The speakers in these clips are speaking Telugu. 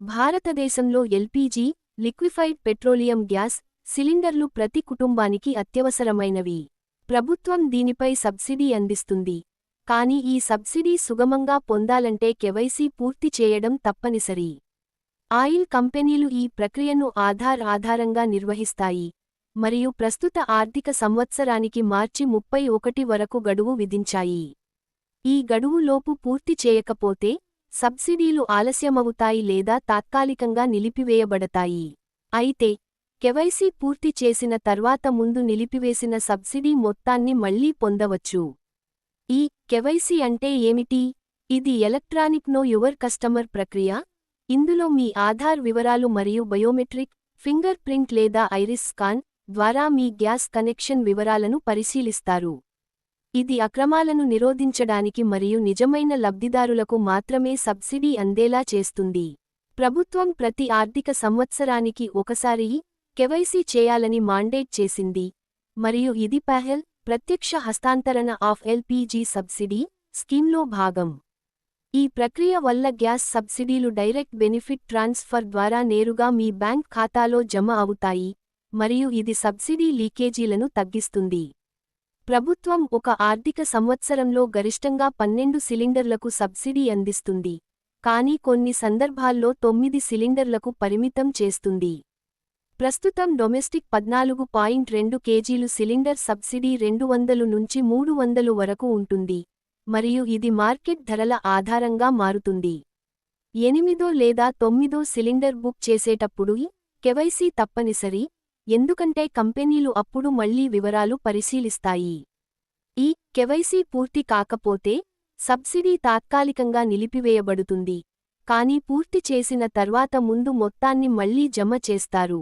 భారతదేశంలో ఎల్పీజీ లిక్విఫైడ్ పెట్రోలియం గ్యాస్ సిలిండర్లు ప్రతి కుటుంబానికి అత్యవసరమైనవి. ప్రభుత్వం దీనిపై సబ్సిడీ అందిస్తుంది. కాని ఈ సబ్సిడీ సుగమంగా పొందాలంటే కెవైసీ పూర్తి చేయడం తప్పనిసరి. ఆయిల్ కంపెనీలు ఈ ప్రక్రియను ఆధార్ ఆధారంగా నిర్వహిస్తాయి. మరియు ప్రస్తుత ఆర్థిక సంవత్సరానికి మార్చి ముప్పై ఒకటి వరకు గడువు విధించాయి. ఈ గడువులోపు పూర్తి చేయకపోతే సబ్సిడీలు ఆలస్యమవుతాయి లేదా తాత్కాలికంగా నిలిపివేయబడతాయి. అయితే కెవైసీ పూర్తి చేసిన తర్వాత ముందు నిలిపివేసిన సబ్సిడీ మొత్తాన్ని మళ్ళీ పొందవచ్చు. ఈ కెవైసీ అంటే ఏమిటి? ఇది ఎలక్ట్రానిక్ నో యువర్ కస్టమర్ ప్రక్రియ. ఇందులో మీ ఆధార్ వివరాలు మరియు బయోమెట్రిక్ ఫింగర్ ప్రింట్ లేదా ఐరిస్ స్కాన్ ద్వారా మీ గ్యాస్ కనెక్షన్ వివరాలను పరిశీలిస్తారు. ఇది అక్రమాలను నిరోధించడానికి మరియు నిజమైన లబ్ధిదారులకు మాత్రమే సబ్సిడీ అందేలా చేస్తుంది. ప్రభుత్వం ప్రతి ఆర్థిక సంవత్సరానికి ఒకసారి కెవైసీ చేయాలని మాండేట్ చేసింది. మరియు ఇది పెహెల్ ప్రత్యక్ష హస్తాంతరణ ఆఫ్ ఎల్పీజీ సబ్సిడీ స్కీమ్లో భాగం. ఈ ప్రక్రియ వల్ల గ్యాస్ సబ్సిడీలు డైరెక్ట్ బెనిఫిట్ ట్రాన్స్ఫర్ ద్వారా నేరుగా మీ బ్యాంక్ ఖాతాలో జమ అవుతాయి. మరియు ఇది సబ్సిడీ లీకేజీలను తగ్గిస్తుంది. ప్రభుత్వం ఒక ఆర్థిక సంవత్సరంలో గరిష్టంగా పన్నెండు సిలిండర్లకు సబ్సిడీ అందిస్తుంది. కానీ కొన్ని సందర్భాల్లో తొమ్మిది సిలిండర్లకు పరిమితం చేస్తుంది. ప్రస్తుతం డొమెస్టిక్ పద్నాలుగు పాయింట్ రెండు కేజీలు సిలిండర్ సబ్సిడీ రెండు వందలు నుంచి మూడు వందలు వరకు ఉంటుంది. మరియు ఇది మార్కెట్ ధరల ఆధారంగా మారుతుంది. ఎనిమిదో లేదా తొమ్మిదో సిలిండర్ బుక్ చేసేటప్పుడు కెవైసీ తప్పనిసరి ఎందుకంటే కంపెనీలు అప్పుడు మళ్ళీ వివరాలు పరిశీలిస్తాయి. ఈ కెవైసీ పూర్తి కాకపోతే సబ్సిడీ తాత్కాలికంగా నిలిపివేయబడుతుంది. కానీ పూర్తి చేసిన తర్వాత ముందు మొత్తాన్ని మళ్ళీ జమ చేస్తారు.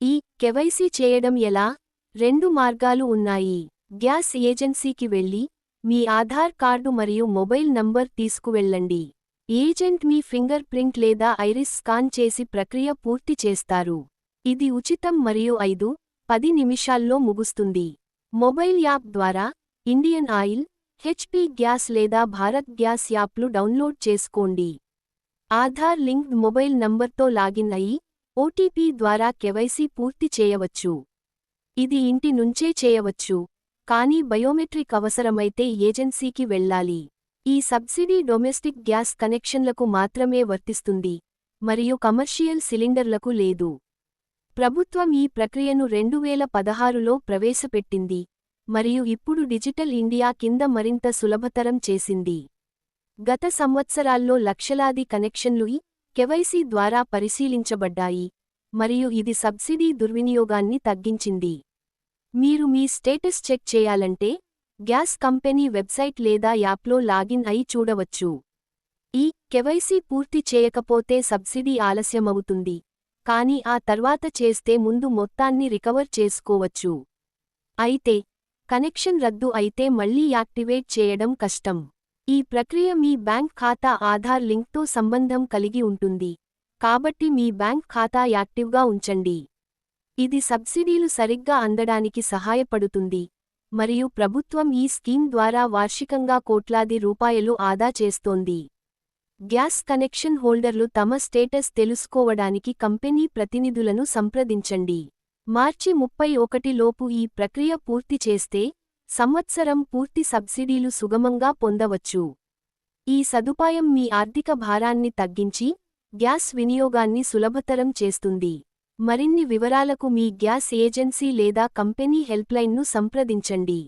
ఈ కెవైసీ చేయడం ఎలా? రెండు మార్గాలు ఉన్నాయి. గ్యాస్ ఏజెన్సీకి వెళ్ళి మీ ఆధార్ కార్డు మరియు మొబైల్ నంబర్ తీసుకువెళ్ళండి. ఏజెంట్ మీ ఫింగర్ ప్రింట్ లేదా ఐరిస్ స్కాన్ చేసి ప్రక్రియ పూర్తి చేస్తారు. ఇది ఉచితం మరియు ఐదు పది నిమిషాల్లో ముగుస్తుంది. మొబైల్ యాప్ ద్వారా ఇండియన్ ఆయిల్ హెచ్పీ గ్యాస్ లేదా భారత్ గ్యాస్ యాప్లు డౌన్లోడ్ చేసుకోండి. ఆధార్ లింక్డ్ మొబైల్ నంబర్తో లాగిన్ అయి ఓటీపీ ద్వారా కెవైసీ పూర్తి చేయవచ్చు. ఇది ఇంటి నుంచే చేయవచ్చు కానీ బయోమెట్రిక్ అవసరమైతే ఏజెన్సీకి వెళ్ళాలి. ఈ సబ్సిడీ డొమెస్టిక్ గ్యాస్ కనెక్షన్లకు మాత్రమే వర్తిస్తుంది మరియు కమర్షియల్ సిలిండర్లకు లేదు. ప్రభుత్వం ఈ ప్రక్రియను రెండువేల పదహారులో ప్రవేశపెట్టింది మరియు ఇప్పుడు డిజిటల్ ఇండియా కింద మరింత సులభతరం చేసింది. గత సంవత్సరాల్లో లక్షలాది కనెక్షన్లు ఈ కెవైసీ ద్వారా పరిశీలించబడ్డాయి మరియు ఇది సబ్సిడీ దుర్వినియోగాన్ని తగ్గించింది. మీరు మీ స్టేటస్ చెక్ చేయాలంటే గ్యాస్ కంపెనీ వెబ్సైట్ లేదా యాప్లో లాగిన్ అయి చూడవచ్చు. ఈ కెవైసీ పూర్తి చేయకపోతే సబ్సిడీ ఆలస్యమవుతుంది. కానీ ఆ తర్వాత చేస్తే ముందు మొత్తాన్ని రికవర్ చేసుకోవచ్చు. అయితే కనెక్షన్ రద్దు అయితే మళ్ళీ యాక్టివేట్ చేయడం కష్టం. ఈ ప్రక్రియ మీ బ్యాంక్ ఖాతా ఆధార్ లింక్తో సంబంధం కలిగి ఉంటుంది. కాబట్టి మీ బ్యాంక్ ఖాతా యాక్టివ్గా ఉంచండి. ఇది సబ్సిడీలు సరిగ్గా అందడానికి సహాయపడుతుంది. మరియు ప్రభుత్వం ఈ స్కీమ్ ద్వారా వార్షికంగా కోట్లాది రూపాయలు ఆదా చేస్తోంది. గ్యాస్ కనెక్షన్ హోల్డర్లు తమ స్టేటస్ తెలుసుకోవడానికి కంపెనీ ప్రతినిధులను సంప్రదించండి. మార్చి ముప్పై ఒకటిలోపు ఈ ప్రక్రియ పూర్తి చేస్తే సంవత్సరం పూర్తి సబ్సిడీలు సుగమంగా పొందవచ్చు. ఈ సదుపాయం మీ ఆర్థిక భారాన్ని తగ్గించి గ్యాస్ వినియోగాన్ని సులభతరం చేస్తుంది. మరిన్ని వివరాలకు మీ గ్యాస్ ఏజెన్సీ లేదా కంపెనీ హెల్ప్లైన్ను సంప్రదించండి.